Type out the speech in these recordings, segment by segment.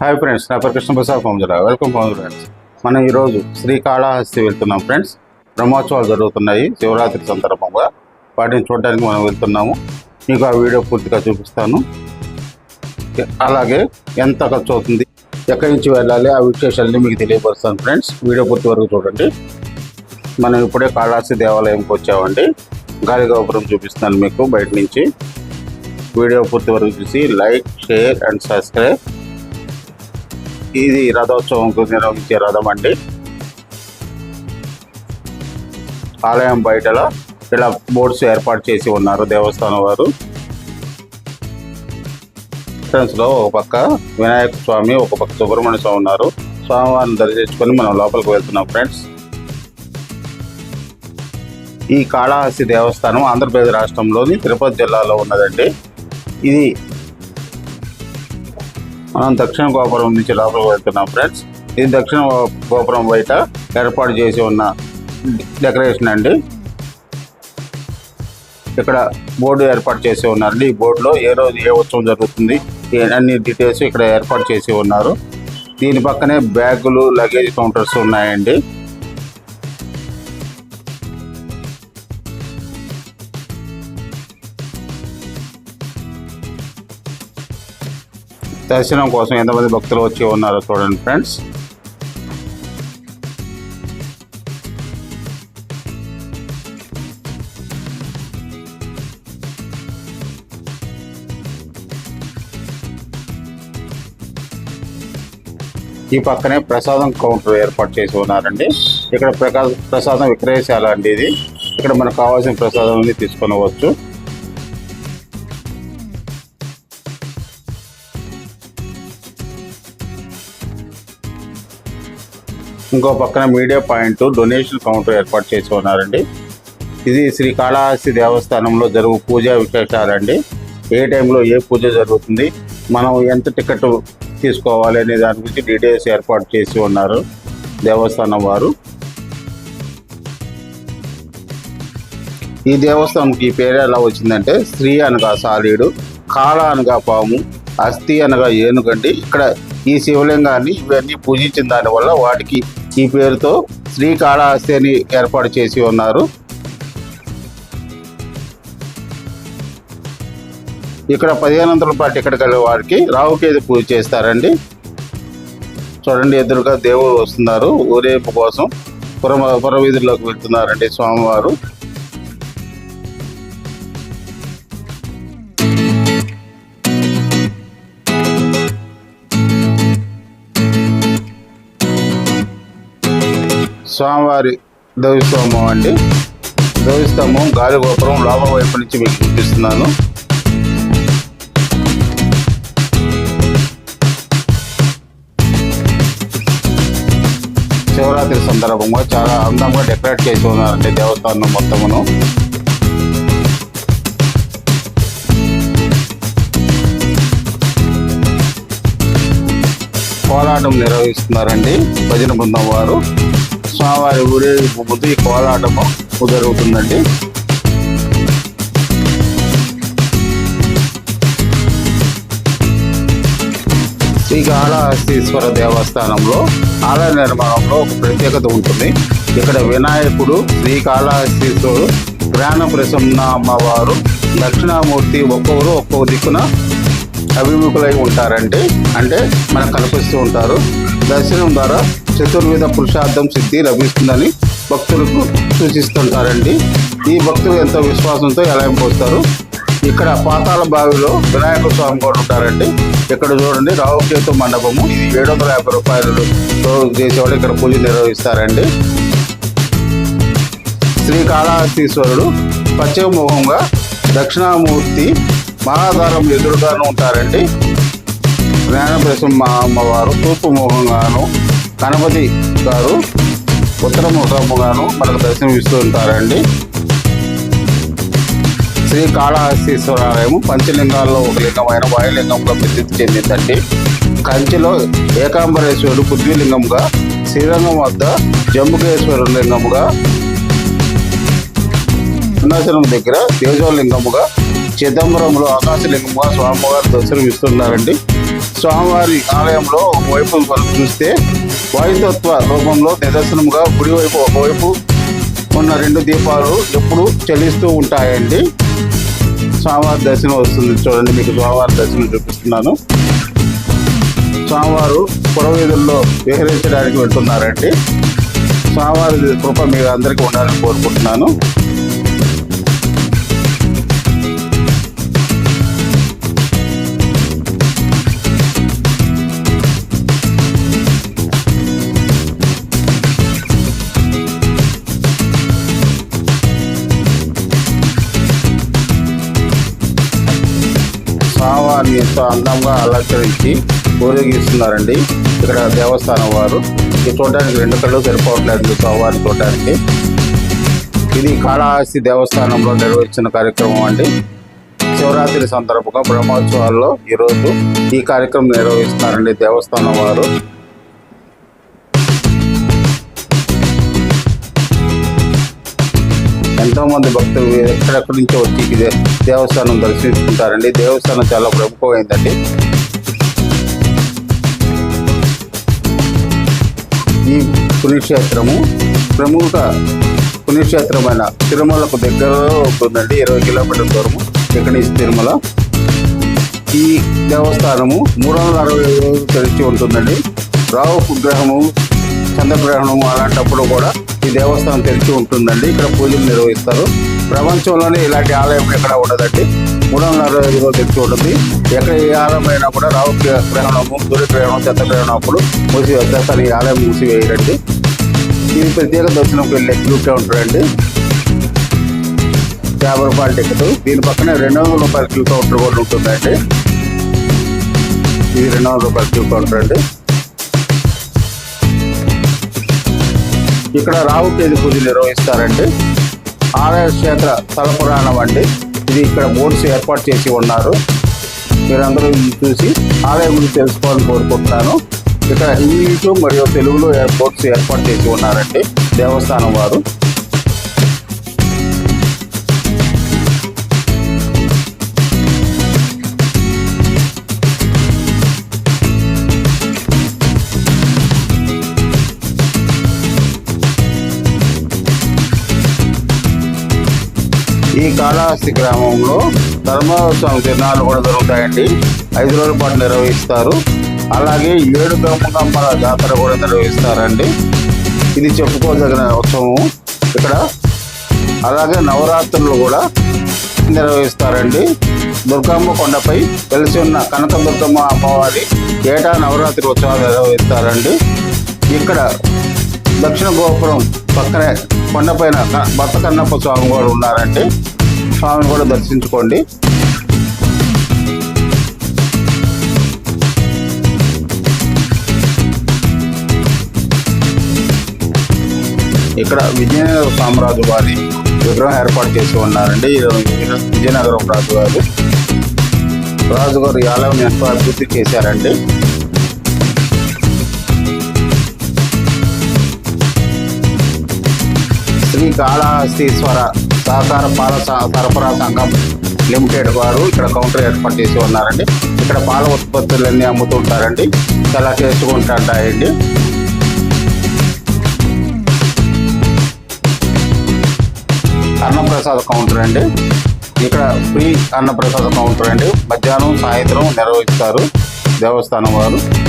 Hi friends నా పేరు Krishna Prasad Paunjara welcome Paunja friends మనం ఈరోజు శ్రీకాళహస్తి వెళ్తున్నాం ఫ్రెండ్స్ బ్రహ్మోత్సవాలు జరుగుతున్నాయి. శివరాత్రి సందర్భంగా. వాటిని చూడడానికి మనం వెళ్తున్నాము. మీకు ఆ వీడియో పూర్తిగా చూపిస్తాను. అలాగే ఎంత ఖర్చు అవుతుంది ఎక్కడి నుంచి వెళ్ళాలి ఆ విశేషాలన్నీ మీకు తెలియపరుస్తాను ఫ్రెండ్స్ వీడియో పూర్తి వరకు చూడండి. మనం ఇప్పుడే కాళహస్తి దేవాలయంకి వచ్చామండి. గాలి గోపురం చూపిస్తాను మీకు బయట నుంచి. వీడియో పూర్తి వరకు చూసి లైక్ షేర్ అండ్ సబ్స్క్రైబ్. ఇది రథోత్సవం నిర్వహించే రథం అండి. ఆలయం బయటలో ఇలా బోర్డ్స్ ఏర్పాటు చేసి ఉన్నారు దేవస్థానం వారు. లో ఒక పక్క వినాయక స్వామి ఒక పక్క సుబ్రహ్మణ్య స్వామి ఉన్నారు. స్వామివారిని దర్శించుకొని మనం లోపలికి వెళ్తున్నాం ఫ్రెండ్స్. ఈ కాళహస్తి దేవస్థానం ఆంధ్రప్రదేశ్ రాష్ట్రంలోని తిరుపతి జిల్లాలో ఉన్నదండి. ఇది మనం దక్షిణ గోపురం నుంచి లోపలికి వెళ్తున్నాం ఫ్రెండ్స్ ఇది దక్షిణ గోపురం బయట ఏర్పాటు చేసి ఉన్న డెకరేషన్ అండి. ఇక్కడ బోర్డు ఏర్పాటు చేసి ఉన్నారండి. ఈ బోర్డులో ఏ రోజు ఏ ఉత్సవం జరుగుతుంది అన్ని డీటెయిల్స్ ఇక్కడ ఏర్పాటు చేసి ఉన్నారు. దీని పక్కనే బ్యాగులు లగేజ్ కౌంటర్స్ ఉన్నాయండి. దర్శనం కోసం ఎంతమంది భక్తులు వచ్చి ఉన్నారో చూడండి ఫ్రెండ్స్. ఈ పక్కనే ప్రసాదం కౌంటర్ ఏర్పాటు చేసి ఉన్నారండి. ఇక్కడ ప్రకా ప్రసాదం విక్రయశాల అండి ఇది. ఇక్కడ మనకు కావాల్సిన ప్రసాదం తీసుకొనవచ్చు ఇంకో పక్కన మీడియా పాయింట్ డొనేషన్ కౌంటర్ ఏర్పాటు చేసి ఉన్నారండి. ఇది శ్రీ కాళహస్తి దేవస్థానంలో జరుగు పూజా విశేషాలండి. ఏ టైంలో ఏ పూజ జరుగుతుంది మనం ఎంత టికెట్ తీసుకోవాలి అనే దాని గురించి డీటెయిల్స్ ఏర్పాటు చేసి ఉన్నారు దేవస్థానం వారు. ఈ దేవస్థానంకి ఈ పేరు ఎలా వచ్చిందంటే స్త్రీ అనగా సాలీడు కాళ అనగా పాము అస్థి అనగా ఏనుగండి. ఇక్కడ ఈ శివలింగాన్ని ఇవన్నీ పూజించిన దానివల్ల వాటికి ఈ పేరుతో శ్రీకాళహస్తి అని ఏర్పాటు చేసి ఉన్నారు. ఇక్కడ పదిహేను వందల పాటు ఇక్కడ కలిగే వారికి రావుకేది పూజ చేస్తారండి. చూడండి ఎదురుగా దేవుడు వస్తున్నారు. ఊరేపు కోసం పుర పురవీధుల్లోకి వెళ్తున్నారండి స్వామివారు. స్వామివారి దవిస్తోమం అండి. దవిస్తోమం గాలి గోపురం లోపల వైపు నుంచి మీకు చూపిస్తున్నాను. శివరాత్రి సందర్భంగా చాలా అందంగా డెకరేట్ చేసి ఉన్నారండి దేవస్థానం మొత్తమును. కోలాటం నిర్వహిస్తున్నారండి. భజన బృందం వారు. స్వామివారి ఊరేగింపు ముందు ఈ కోలాటము జరుగుతుందండి. శ్రీకాళహస్తీశ్వర దేవస్థానంలో ఆలయ నిర్మాణంలో ఒక ప్రత్యేకత ఉంటుంది. ఇక్కడ వినాయకుడు శ్రీకాళహస్తీశ్వరుడు జ్ఞాన ప్రసన్న అమ్మవారు దక్షిణామూర్తి ఒక్కొక్కరు ఒక్కొక్క దిక్కున అభిముఖులై ఉంటారండి. అంటే మనకు కనిపిస్తూ ఉంటారు. దర్శనం ద్వారా చతుర్విధ పురుషార్థం సిద్ధి లభిస్తుందని భక్తులకు సూచిస్తుంటారండి. ఈ భక్తులు ఎంతో విశ్వాసంతో ఎలా పోస్తారు. ఇక్కడ పాతాళ బావిలో వినాయక స్వామి కూడా ఉంటారండి. ఇక్కడ చూడండి రావుకేతు మండపము. ఇది ఏడు వందల యాభై రూపాయలు చేసేవాడు ఇక్కడ పూజ నిర్వహిస్తారండి. శ్రీకాళహస్తీశ్వరుడు పశ్చిమ పశ్చిమముఖంగా దక్షిణామూర్తి మహాధారం ఎదురుగాను ఉంటారండి. జ్ఞానప్రసమ్మ అమ్మవారు తూర్పు ముఖంగాను గణపతి గారు ఉత్తర ముఖముగాను మనకు దర్శనమిస్తూ ఉంటారండి. శ్రీ కాళహస్తీశ్వరాలయం పంచలింగాల్లో ఒక లింగమైన వాయులింగంగా ప్రసిద్ధి చెందిందండి. కంచిలో ఏకాంబరేశ్వరుడు పృథ్వీలింగంగా శ్రీరంగం వద్ద జంబుకేశ్వరుడు లింగముగా సింహాచలం దగ్గర తేజోలింగముగా చిదంబరంలో ఆకాశలింగముగా స్వామివారు దర్శనమిస్తున్నారండి స్వామివారి ఆలయంలో వైపు చూస్తే వాయుతత్వ రూపంలో నిదర్శనముగా కుడివైపు ఒకవైపు ఉన్న రెండు దీపాలు ఎప్పుడు చలిస్తూ ఉంటాయండి. స్వామివారి దర్శనం వస్తుంది. చూడండి మీకు స్వామివారి దర్శనం చూపిస్తున్నాను. స్వామివారు పురవీధుల్లో విహరించడానికి వెళ్తున్నారండి. స్వామివారి కృప మీరు అందరికీ ఉండాలని కోరుకుంటున్నాను. ఎంతో అందంగా అలంకరించి ఊరేగిస్తున్నారండి ఇక్కడ దేవస్థానం వారు. ఇది చూడడానికి రెండు కళ్ళు సరిపోవట్లేదు స్వామివారిని చూడడానికి ఇది కాళహస్తి దేవస్థానంలో నిర్వహించిన కార్యక్రమం అండి. శివరాత్రి సందర్భంగా బ్రహ్మోత్సవాల్లో ఈరోజు ఈ కార్యక్రమం నిర్వహిస్తున్నారండి దేవస్థానం వారు. ఎంతో మంది భక్తులు ఎక్కడెక్కడి నుంచో వచ్చి ఇదే దేవస్థానం దర్శించుకుంటారండి. దేవస్థానం చాలా ప్రముఖమైందండి. ఈ పుణ్యక్షేత్రము ప్రముఖ పుణ్యక్షేత్రమైన తిరుమలకు దగ్గరలో ఉంటుందండి. ఇరవై కిలోమీటర్ల దూరము ఇక్కడ నుంచి తిరుమల. ఈ దేవస్థానము మూడు వందల అరవై రోజులు తెరిచి ఉంటుందండి. రావు గ్రహము చంద్రగ్రహణము అలాంటప్పుడు కూడా ఈ దేవస్థానం తెరిచి ఉంటుందండి. ఇక్కడ పూజలు నిర్వహిస్తారు. ప్రపంచంలోనే ఇలాంటి ఆలయం ఎక్కడ ఉండదండి. మూడు వందల అరవై ఐదు రోజులు తెరిచి ఉంటుంది. ఎక్కడ ఏ ఆలయం అయినా కూడా రావు గ్ర- గ్రహణము సూర్యగ్రహణం చంద్రగ్రహణం అప్పుడు మూసి వచ్చేస్తారు ఈ ఆలయం మూసివేయరండి. ఇది ప్రత్యేక దర్శనంకి వెళ్ళే క్యూ ఉంటారండి యాభై రూపాయల టికెట్. దీని పక్కనే రెండు వందల రూపాయల క్యూ కౌంటర్ కూడా ఉంటుందండి. ఇది రెండు వందల రూపాయల క్యూ కౌంటర్ అండి. ఇక్కడ రావు తేదీ పూజలు నిర్వహిస్తారండి. ఆలయ క్షేత్ర తలపురాణం పురాణం అండి. ఇది ఇక్కడ బోర్డ్స్ ఏర్పాటు చేసి ఉన్నారు. మీరందరూ ఇది చూసి ఆలయం గురించి తెలుసుకోవాలని కోరుకుంటున్నాను. ఇక్కడ ఇంగ్లీషు మరియు తెలుగులో బోర్డ్స్ ఏర్పాటు చేసి ఉన్నారండి. దేవస్థానం వారు. ఈ కాళహస్తి గ్రామంలో ధర్మోత్సవం తిరునాళ్ళు కూడా జరుగుతాయండి ఐదు రోజుల పాటు నిర్వహిస్తారు. అలాగే ఏడు గమ్మగమ్మల జాతర కూడా నిర్వహిస్తారండి. ఇది చెప్పుకోదగిన ఉత్సవం ఇక్కడ. అలాగే నవరాత్రులు కూడా నిర్వహిస్తారండి. దుర్గమ్మ కొండపై కలిసి ఉన్న కనక దుర్గమ్మ అమ్మవారి ఏటా నవరాత్రి ఉత్సవాలు నిర్వహిస్తారండి. ఇక్కడ దక్షిణ గోపురం పక్కనే కొండపైన క- భర్త కన్నప్ప స్వామి కూడా ఉన్నారండి స్వామిని కూడా దర్శించుకోండి. ఇక్కడ విజయనగర సామ్రాజు వారి విగ్రహం ఏర్పాటు చేసి ఉన్నారండి. విజయనగరం రాజు గారు రాజుగారు ఈ ఆలయం ఎంతో అభివృద్ధి చేశారండి. శ్రీ కాళహస్తీశ్వర సహకార పాల సరఫరా సంఘం లిమిటెడ్ వారు ఇక్కడ కౌంటర్ ఏర్పాటు చేసి ఉన్నారండి. ఇక్కడ పాల ఉత్పత్తులన్నీ అమ్ముతుంటారండి. చాలా టేస్ట్గా అన్నప్రసాద కౌంటర్ అండి. ఇక్కడ ఫ్రీ అన్నప్రసాద కౌంటర్ అండి. మధ్యాహ్నం సాయంత్రం నిర్వహిస్తారు దేవస్థానం వారు.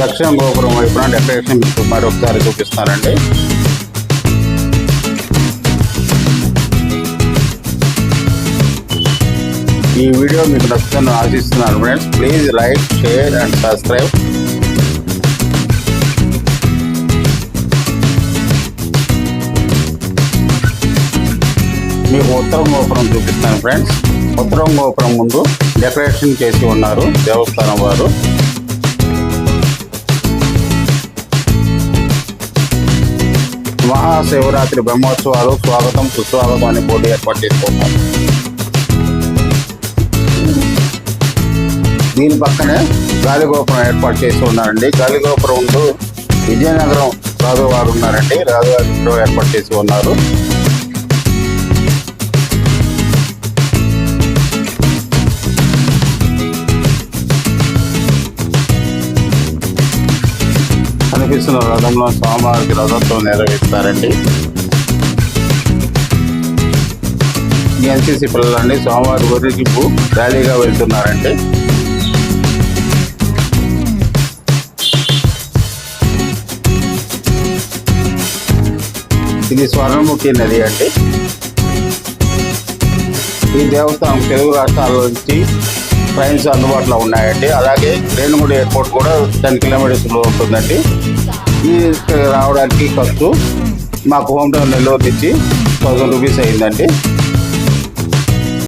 దక్షిణ గోపురం వైపున డెకరేషన్ మీకు మరొకసారి చూపిస్తానండి. ఈ వీడియో మీకు నచ్చుతుందని ఆశిస్తున్నాను friends. Please like share and subscribe. మీకు ఉత్తరం గోపురం చూపిస్తాను ఫ్రెండ్స్. ఉత్తరం గోపురం ముందు డెకరేషన్ చేసి ఉన్నారు దేవస్థానం వారు. మహాశివరాత్రి బ్రహ్మోత్సవాలు స్వాగతం సుస్వాగతం అనే బోర్డు ఏర్పాటు చేసుకుంటారు దీని పక్కనే గాలిగోపురం ఏర్పాటు చేసి ఉన్నారండి. గాలిగోపురం ఉంటూ విజయనగరం రాజువారు ఉన్నారండి. రాజువారు ఏర్పాటు చేసి ఉన్నారు. కనిపిస్తున్న రథంలో స్వామివారికి రథంతో నిర్వహిస్తారండి. ఎన్సీసీ పిల్లలండి స్వామివారి ఊరికి ర్యాలీగా వెళ్తున్నారండి. ఇది స్వర్ణముఖి నది అండి. ఈ దేవస్థానం తెలుగు రాష్ట్రాల నుంచి ట్రైన్స్ అందుబాటులో ఉన్నాయండి. అలాగే రేణుగుడి ఎయిర్పోర్ట్ కూడా టెన్ కిలోమీటర్స్ ఉంటుందండి. రావడానికి ఖర్చు మాకు హోమ్ టౌన్ నెల్లూరు నుంచి థౌసండ్ రూపీస్ అయిందండి.